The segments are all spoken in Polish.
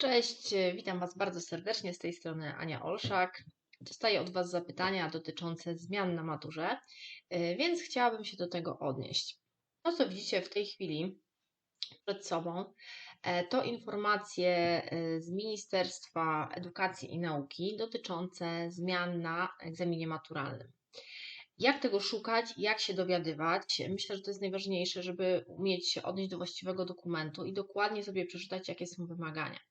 Cześć, e, witam Was bardzo serdecznie. Z tej strony Ania Olszak. Dostaję od Was zapytania dotyczące zmian na maturze, e, więc chciałabym się do tego odnieść. To, co widzicie w tej chwili przed sobą, e, to informacje z Ministerstwa Edukacji i Nauki dotyczące zmian na egzaminie maturalnym. Jak tego szukać, jak się dowiadywać? Myślę, że to jest najważniejsze, żeby umieć się odnieść do właściwego dokumentu i dokładnie sobie przeczytać, jakie są wymagania.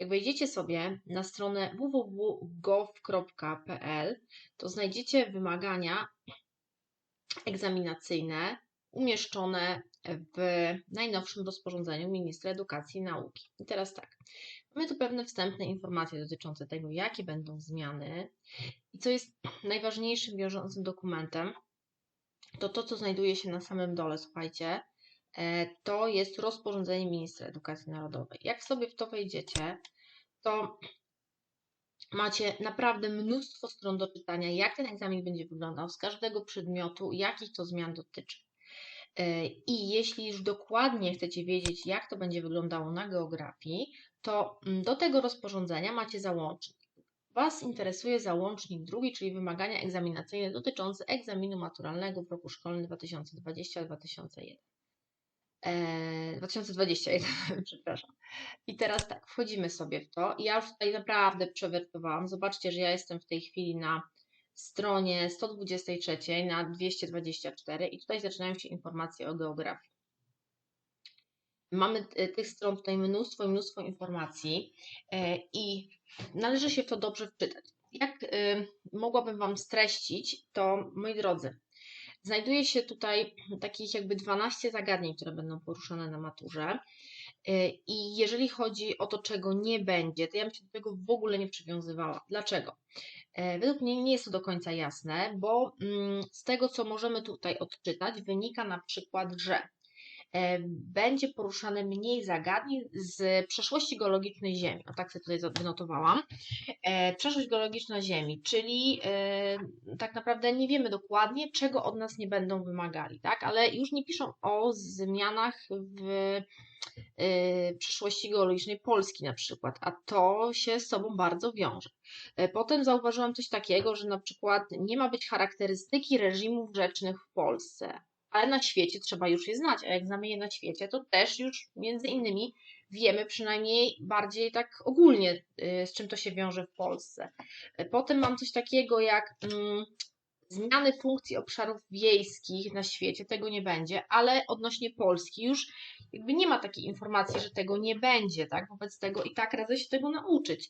Jak wejdziecie sobie na stronę www.gov.pl, to znajdziecie wymagania egzaminacyjne umieszczone w najnowszym rozporządzeniu ministra edukacji i nauki. I teraz tak, mamy tu pewne wstępne informacje dotyczące tego, jakie będą zmiany. I co jest najważniejszym wiążącym dokumentem, to to, co znajduje się na samym dole, słuchajcie, to jest rozporządzenie ministra edukacji narodowej. Jak sobie w to wejdziecie, to macie naprawdę mnóstwo stron do czytania, jak ten egzamin będzie wyglądał z każdego przedmiotu, jakich to zmian dotyczy. E, I jeśli już dokładnie chcecie wiedzieć, jak to będzie wyglądało na geografii, to mm, do tego rozporządzenia macie załącznik. Was interesuje załącznik drugi, czyli wymagania egzaminacyjne dotyczące egzaminu maturalnego w roku szkolnym 2020-2021. 2021, e, przepraszam. I teraz tak, wchodzimy sobie w to. I ja już tutaj naprawdę przewertowałam. Zobaczcie, że ja jestem w tej chwili na stronie 123 na 224 i tutaj zaczynają się informacje o geografii. Mamy e, tych stron tutaj mnóstwo i mnóstwo informacji e, i należy się w to dobrze wczytać. Jak mogłabym Wam streścić, to moi drodzy, Znajduje się tutaj takich jakby 12 zagadnień, które będą poruszane na maturze. Y, I jeżeli chodzi o to, czego nie będzie, to ja bym się do tego w ogóle nie przywiązywała. Dlaczego? E, według mnie nie jest to do końca jasne, bo mm, z tego, co możemy tutaj odczytać, wynika na przykład, że będzie poruszane mniej zagadnień z przeszłości geologicznej Ziemi. O tak sobie tutaj wynotowałam. E, przeszłość geologiczna Ziemi, czyli e, tak naprawdę nie wiemy dokładnie, czego od nas nie będą wymagali, tak? Ale już nie piszą o zmianach w przyszłości geologicznej Polski na przykład, a to się z sobą bardzo wiąże. Potem zauważyłam coś takiego, że na przykład nie ma być charakterystyki reżimów rzecznych w Polsce ale na świecie trzeba już je znać, a jak znamy je na świecie, to też już między innymi wiemy przynajmniej bardziej tak ogólnie, y, z czym to się wiąże w Polsce. Potem mam coś takiego jak mm, zmiany funkcji obszarów wiejskich na świecie, tego nie będzie, ale odnośnie Polski już jakby nie ma takiej informacji, że tego nie będzie, tak? Wobec tego i tak radzę się tego nauczyć.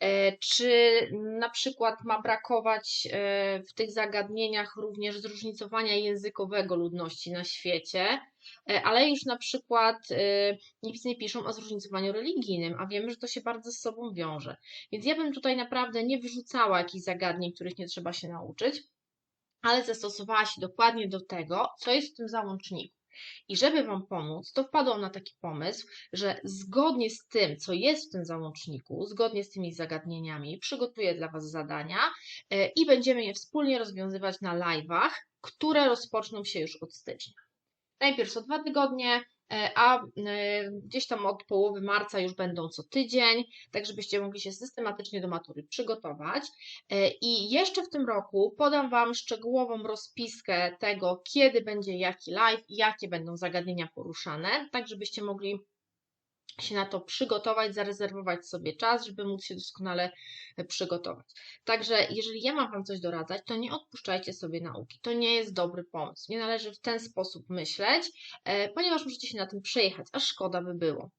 E, czy na przykład ma brakować e, w tych zagadnieniach również zróżnicowania językowego ludności na świecie? E, ale już na przykład nic nie piszą o zróżnicowaniu religijnym, a wiemy, że to się bardzo z sobą wiąże. Więc ja bym tutaj naprawdę nie wyrzucała jakichś zagadnień, których nie trzeba się nauczyć, ale zastosowała się dokładnie do tego, co jest w tym załączniku. I żeby Wam pomóc, to wpadłam na taki pomysł, że zgodnie z tym, co jest w tym załączniku, zgodnie z tymi zagadnieniami, przygotuję dla Was zadania e, i będziemy je wspólnie rozwiązywać na live'ach, które rozpoczną się już od stycznia. Najpierw co dwa tygodnie, a e, gdzieś tam od połowy marca już będą co tydzień, tak żebyście mogli się systematycznie do matury przygotować. E, I jeszcze w tym roku podam Wam szczegółową rozpiskę tego, kiedy będzie jaki live, jakie będą zagadnienia poruszane, tak żebyście mogli się na to przygotować, zarezerwować sobie czas, żeby móc się doskonale e, przygotować. Także jeżeli ja mam Wam coś doradzać, to nie odpuszczajcie sobie nauki. To nie jest dobry pomysł. Nie należy w ten sposób myśleć, e, ponieważ możecie się na tym przejechać, a szkoda by było.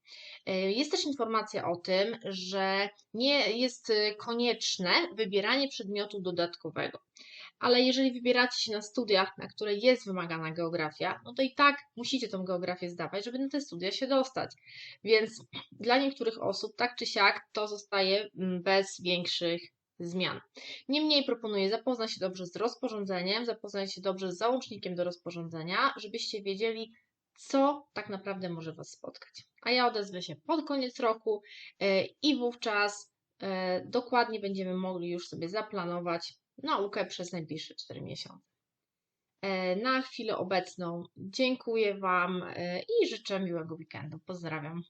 E, jest też informacja o tym, że nie jest konieczne wybieranie przedmiotu dodatkowego ale jeżeli wybieracie się na studia, na które jest wymagana geografia, no to i tak musicie tą geografię zdawać, żeby na te studia się dostać. Więc dla niektórych osób, tak czy siak, to zostaje mm, bez większych zmian. Niemniej proponuję zapoznać się dobrze z rozporządzeniem, zapoznać się dobrze z załącznikiem do rozporządzenia, żebyście wiedzieli, co tak naprawdę może Was spotkać. A ja odezwę się pod koniec roku e, i wówczas e, dokładnie będziemy mogli już sobie zaplanować naukę przez najbliższe 4 miesiące. E, na chwilę obecną dziękuję Wam i życzę miłego weekendu. Pozdrawiam.